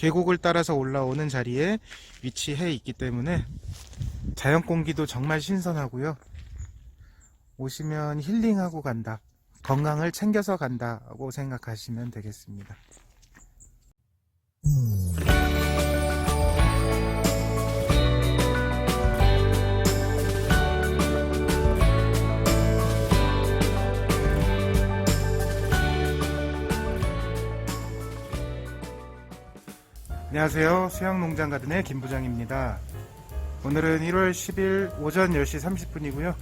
계곡을 따라서 올라오는 자리에 위치해 있기 때문에 자연 공기도 정말 신선하고요. 오시면 힐링하고 간다. 건강을 챙겨서 간다고 생각하시면 되겠습니다. 안녕하세요. 수영농장 가든의 김부장입니다. 오늘은 1월 10일 오전 10시 30분이고요.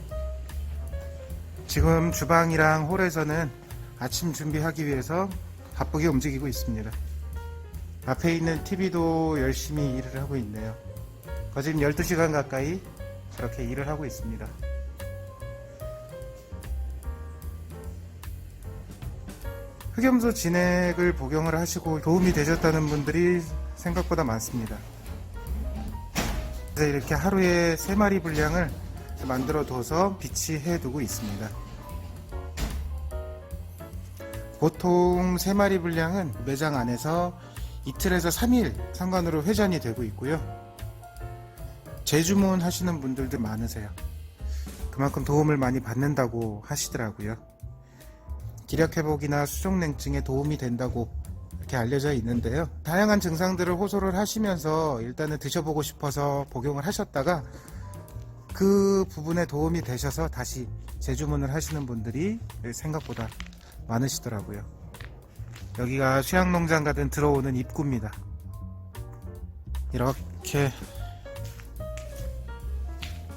지금 주방이랑 홀에서는 아침 준비하기 위해서 바쁘게 움직이고 있습니다. 앞에 있는 TV도 열심히 일을 하고 있네요. 지금 12시간 가까이 저렇게 일을 하고 있습니다. 흑염소 진액을 복용을 하시고 도움이 되셨다는 분들이 생각보다 많습니다. 그래서 이렇게 하루에 3마리 분량을 만들어 둬서 비치해 두고 있습니다. 보통 3마리 분량은 매장 안에서 이틀에서 3일 상관으로 회전이 되고 있고요. 재주문 하시는 분들도 많으세요. 그만큼 도움을 많이 받는다고 하시더라고요. 기력 회복이나 수족 냉증에 도움이 된다고 이렇게 알려져 있는데요. 다양한 증상들을 호소를 하시면서 일단은 드셔보고 싶어서 복용을 하셨다가 그 부분에 도움이 되셔서 다시 재주문을 하시는 분들이 생각보다 많으시더라고요. 여기가 수양농장 가든 들어오는 입구입니다. 이렇게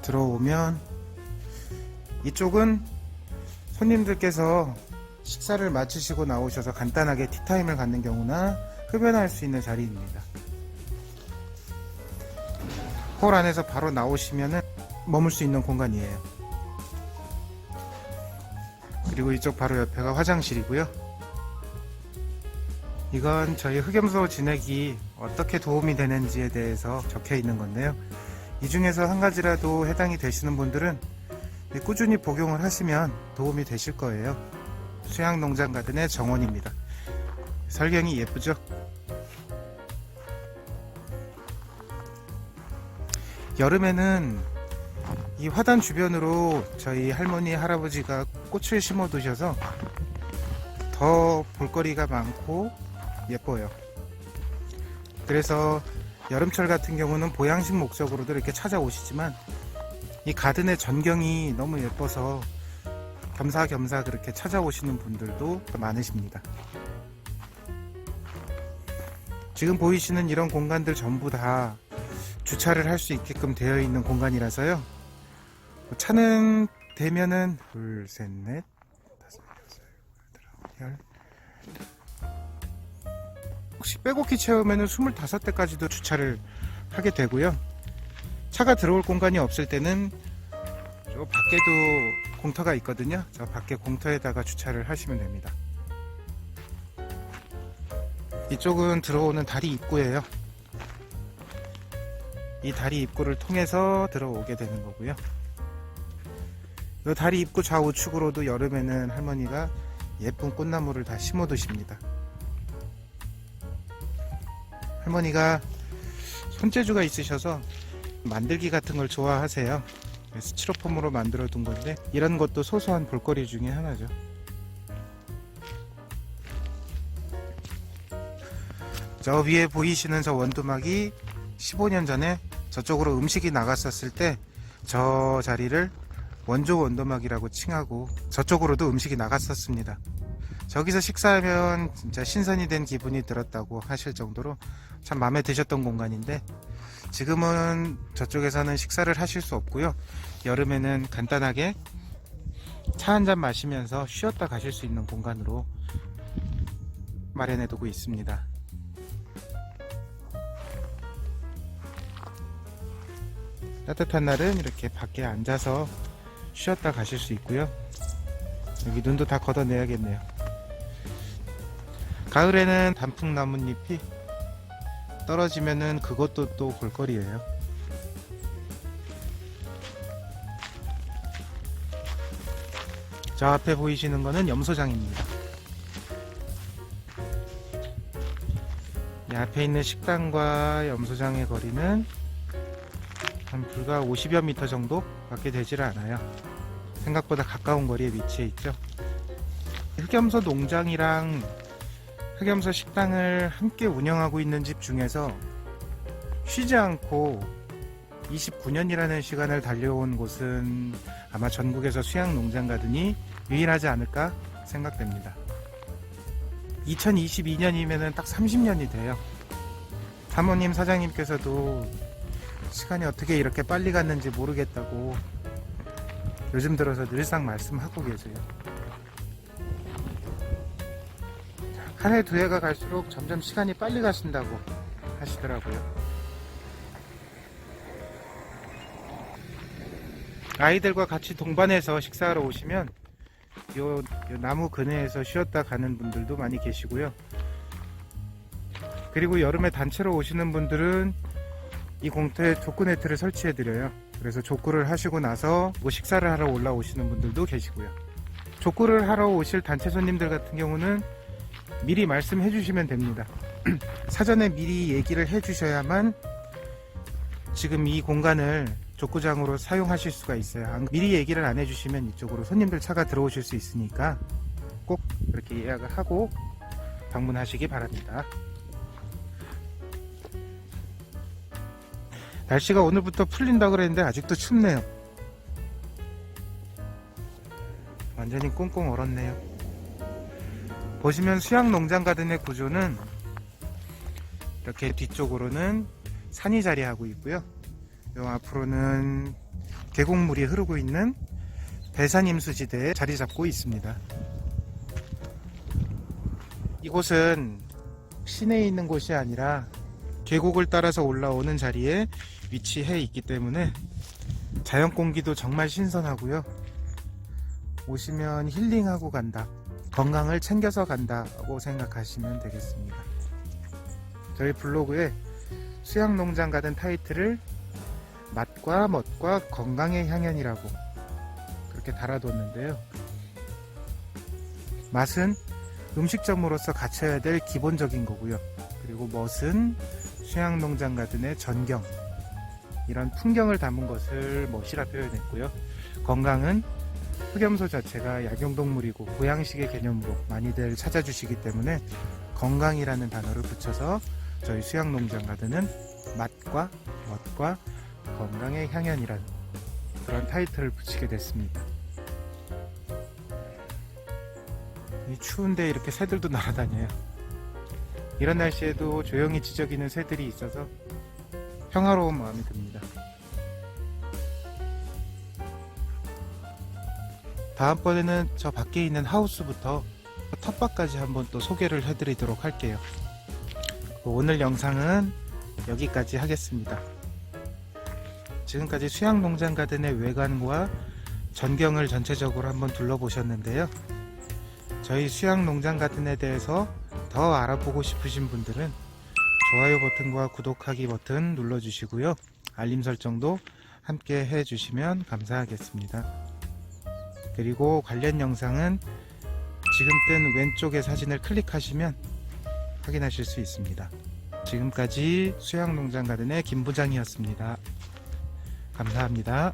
들어오면 이쪽은 손님들께서 식사를 마치시고 나오셔서 간단하게 티타임을 갖는 경우나 흡연할 수 있는 자리입니다. 홀 안에서 바로 나오시면은 머물 수 있는 공간이에요. 그리고 이쪽 바로 옆에가 화장실이고요. 이건 저희 흑염소 진액이 어떻게 도움이 되는지에 대해서 적혀 있는 건데요. 이 중에서 한 가지라도 해당이 되시는 분들은 꾸준히 복용을 하시면 도움이 되실 거예요. 수양농장 가든의 정원입니다. 설경이 예쁘죠? 여름에는 이 화단 주변으로 저희 할머니 할아버지가 꽃을 심어 두셔서 더 볼거리가 많고 예뻐요. 그래서 여름철 같은 경우는 보양식 목적으로도 이렇게 찾아오시지만 이 가든의 전경이 너무 예뻐서 겸사겸사 그렇게 찾아오시는 분들도 많으십니다. 지금 보이시는 이런 공간들 전부 다 주차를 할 수 있게끔 되어 있는 공간이라서요. 차는 되면은 둘, 셋, 넷, 다섯, 여섯, 일곱, 열. 혹시 빼곡히 채우면은 25대까지도 주차를 하게 되고요. 차가 들어올 공간이 없을 때는 저 밖에도 공터가 있거든요. 저 밖에 공터에다가 주차를 하시면 됩니다. 이쪽은 들어오는 다리 입구예요. 이 다리 입구를 통해서 들어오게 되는 거고요. 이 다리 입구 좌우측으로도 여름에는 할머니가 예쁜 꽃나무를 다 심어 두십니다. 할머니가 손재주가 있으셔서 만들기 같은 걸 좋아하세요. 스티로폼으로 만들어 둔 건데 이런 것도 소소한 볼거리 중에 하나죠. 저 위에 보이시는 저 원두막이 15년 전에 저쪽으로 음식이 나갔었을 때 저 자리를 원조 원두막이라고 칭하고 저쪽으로도 음식이 나갔었습니다. 저기서 식사하면 진짜 신선이 된 기분이 들었다고 하실 정도로 참 마음에 드셨던 공간인데 지금은 저쪽에서는 식사를 하실 수 없고요. 여름에는 간단하게 차 한 잔 마시면서 쉬었다 가실 수 있는 공간으로 마련해 두고 있습니다. 따뜻한 날은 이렇게 밖에 앉아서 쉬었다 가실 수 있고요. 여기 눈도 다 걷어내야겠네요. 가을에는 단풍 나뭇잎이 떨어지면은 그것도 또 볼거리예요. 저 앞에 보이시는 거는 염소장입니다. 이 앞에 있는 식당과 염소장의 거리는 한 불과 50여 미터 정도 밖에 되질 않아요. 생각보다 가까운 거리에 위치해 있죠. 흑염소 농장이랑 흑염소 식당을 함께 운영하고 있는 집 중에서 쉬지 않고 29년이라는 시간을 달려온 곳은 아마 전국에서 수양 농장 가든이 유일하지 않을까 생각됩니다. 2022년이면 딱 30년이 돼요. 사모님 사장님께서도 시간이 어떻게 이렇게 빨리 갔는지 모르겠다고 요즘 들어서 늘상 말씀하고 계세요. 한 해 두 해가 갈수록 점점 시간이 빨리 가신다고 하시더라고요. 아이들과 같이 동반해서 식사하러 오시면 요, 요 나무 그네에서 쉬었다 가는 분들도 많이 계시고요. 그리고 여름에 단체로 오시는 분들은 이 공터에 족구 네트를 설치해 드려요. 그래서 족구를 하시고 나서 뭐 식사를 하러 올라오시는 분들도 계시고요. 족구를 하러 오실 단체 손님들 같은 경우는 미리 말씀해 주시면 됩니다. 사전에 미리 얘기를 해 주셔야만 지금 이 공간을 족구장으로 사용하실 수가 있어요. 안- 미리 얘기를 안 해주시면 이쪽으로 손님들 차가 들어오실 수 있으니까 꼭 그렇게 예약을 하고 방문하시기 바랍니다. 날씨가 오늘부터 풀린다 그랬는데 아직도 춥네요. 완전히 꽁꽁 얼었네요. 보시면 수양 농장 가든의 구조는 이렇게 뒤쪽으로는 산이 자리하고 있고요. 요 앞으로는 계곡물이 흐르고 있는 배산임수지대에 자리 잡고 있습니다. 이곳은 시내에 있는 곳이 아니라 계곡을 따라서 올라오는 자리에 위치해 있기 때문에 자연 공기도 정말 신선하고요. 오시면 힐링하고 간다. 건강을 챙겨서 간다고 생각하시면 되겠습니다. 저희 블로그에 수양농장 가든 타이틀을 맛과 멋과 건강의 향연이라고 그렇게 달아뒀는데요. 맛은 음식점으로서 갖춰야 될 기본적인 거고요. 그리고 멋은 수양농장 가든의 전경 이런 풍경을 담은 것을 멋이라 표현했고요. 건강은 흑염소 자체가 약용동물이고 보양식의 개념으로 많이들 찾아주시기 때문에 건강이라는 단어를 붙여서 저희 수양농장 가든은 맛과 멋과 건강의 향연이란 그런 타이틀을 붙이게 됐습니다. 이 추운데 이렇게 새들도 날아다녀요. 이런 날씨에도 조용히 지저귀는 새들이 있어서 평화로운 마음이 듭니다. 다음번에는 저 밖에 있는 하우스부터 텃밭까지 한번 또 소개를 해드리도록 할게요. 오늘 영상은 여기까지 하겠습니다. 지금까지 수양농장 가든의 외관과 전경을 전체적으로 한번 둘러보셨는데요. 저희 수양농장 가든에 대해서 더 알아보고 싶으신 분들은 좋아요 버튼과 구독하기 버튼 눌러주시고요. 알림 설정도 함께 해주시면 감사하겠습니다. 그리고 관련 영상은 지금 뜬 왼쪽의 사진을 클릭하시면 확인하실 수 있습니다. 지금까지 수양농장 가든의 김 부장이었습니다. 감사합니다.